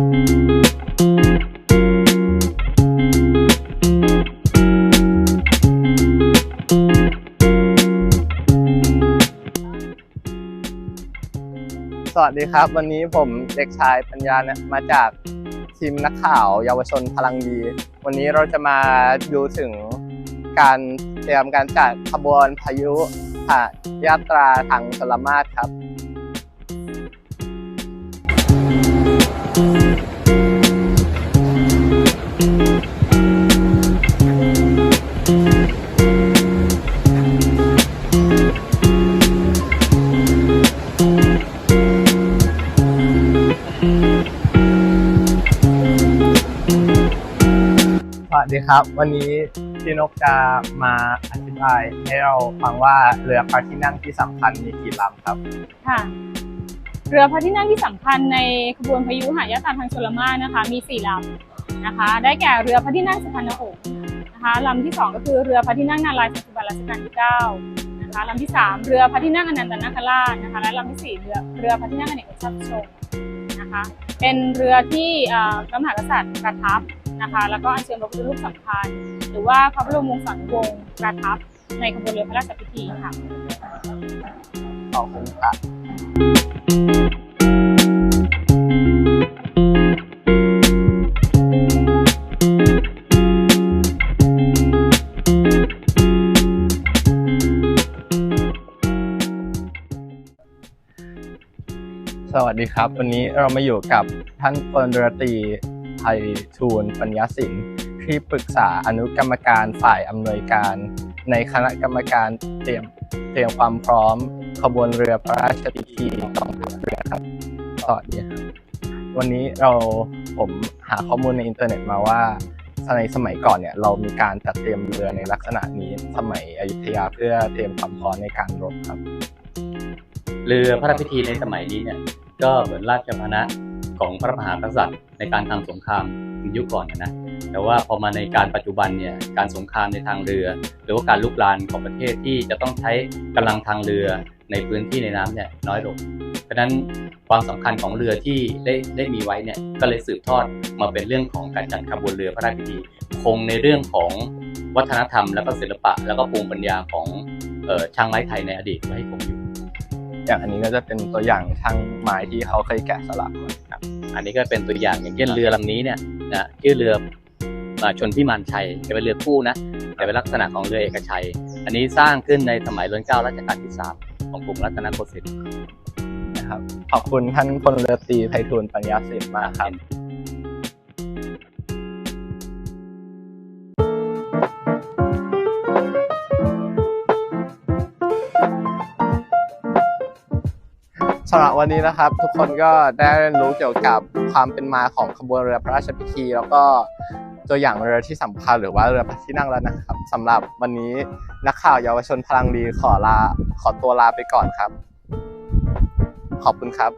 สวัสดีครับ วันนี้ผมเด็กชายปัญญาเนี่ยมาจากทีมนักข่าว เยาวชนพลังดี วันนี้เราจะมาดูถึงการเตรียมการจัดขบวนพายุหายาตราทางชลมาศครับ สวัสดีครับ วันนี้พี่นกจะมาอธิบายให้เราฟังว่าเรือพระที่นั่งที่สำคัญมีกี่ลำครับ ค่ะ เรือพระที่นั่งที่สำคัญในขบวนพายุหายาตราทางชลมานะคะ มีสี่ลำนะคะ ได้แก่เรือพระที่นั่งสุพรรณหงษ์นะคะลำที่สองก็คือเรือพระที่นั่งนารายณ์ปัจจุบันรัชกาลที่เก้านะคะลำที่สามเรือพระที่นั่งอนันตนาคราชนะคะ และลำที่สี่เรือเรือพระที่นั่งอเนกชาติชมนะคะ เป็นเรือที่เอ่อพระมหากษัตริย์ประทับ นะคะ แล้วก็อัญเชิญพระพุทธรูปสำคัญ หรือว่าพระบรมวงศานุวงศ์ประทับในขบวนเรือพระราชพิธีค่ะ ขอบคุณครับสวัสดีครับ วันนี้เรามาอยู่กับท่านพลเรือตรี ไพฑูรย์ปัญญาสินที่ปรึกษาอนุกรรมการฝ่ายอำนวยการ ในคณะกรรมการเตรียมเตรียมความพร้อม ขบวนเรือพระราชพิธีกองทัพเรือครับสวัสดีครับวันนี้เราผมหาข้อมูลในอินเทอร์เน็ตมาว่าในสมัยก่อนเนี่ยเรามีการจัดเตรียมเรือในลักษณะนี้สมัยอยุธยาเพื่อเตรียมความพร้อมในการรบครับ เรือพระราชพิธีในสมัยนี้เนี่ยก็เหมือนราชพนะ ของพระมหากษัตริย์ ในการทำสงครามในยุคก่อนนะแต่ว่าพอมาในการปัจจุบันเนี่ยการสงครามในทางเรือ หรือว่าการลุกลานของประเทศที่จะต้องใช้กำลังทางเรือในพื้นที่ในน้ำเนี่ยน้อยลงเพราะฉะนั้นความสำคัญของเรือที่ได้ได้มีไว้เนี่ยก็เลยสืบทอดมาเป็นเรื่องของการจัดขบวนเรือพระราชพิธีคงในเรื่องของวัฒนธรรมแล้วก็ศิลปะ แล้วก็ภูมิปัญญาของออช่างไม้ไทยในอดีตไว้ให้คงอยู่ อย่างอันนี้ก็จะเป็นตัวอย่างช่างไม้ที่เขาเคยแกะสลักไว้ครับอันนี้ก็เป็นตัวอย่างอย่างเช่นเรือลำนี้เนี่ยนะชื่อเรืออ่าชนพิมานชัยจะเป็นเรือคู่นะแต่เป็นลักษณะของเรือเอกชัย อันนี้สร้างขึ้นในสมัยรัชกาลรัชกาลที่สามของกรุงรัตนโกสินทร์นะครับขอบคุณท่านพลเรือตรีไพฑูรย์ปัญญาสินมากครับ สำหรับวันนี้นะครับ ทุกคนก็ได้เรียนรู้เกี่ยวกับความเป็นมาของขบวนเรือพระราชพิธี แล้วก็ตัวอย่างเรือที่สำคัญหรือว่าเรือพระที่นั่งแล้วนะครับสำหรับวันนี้นักข่าวเยาวชนพลังดีขอลาขอตัวลาไปก่อนครับ ขอบคุณครับ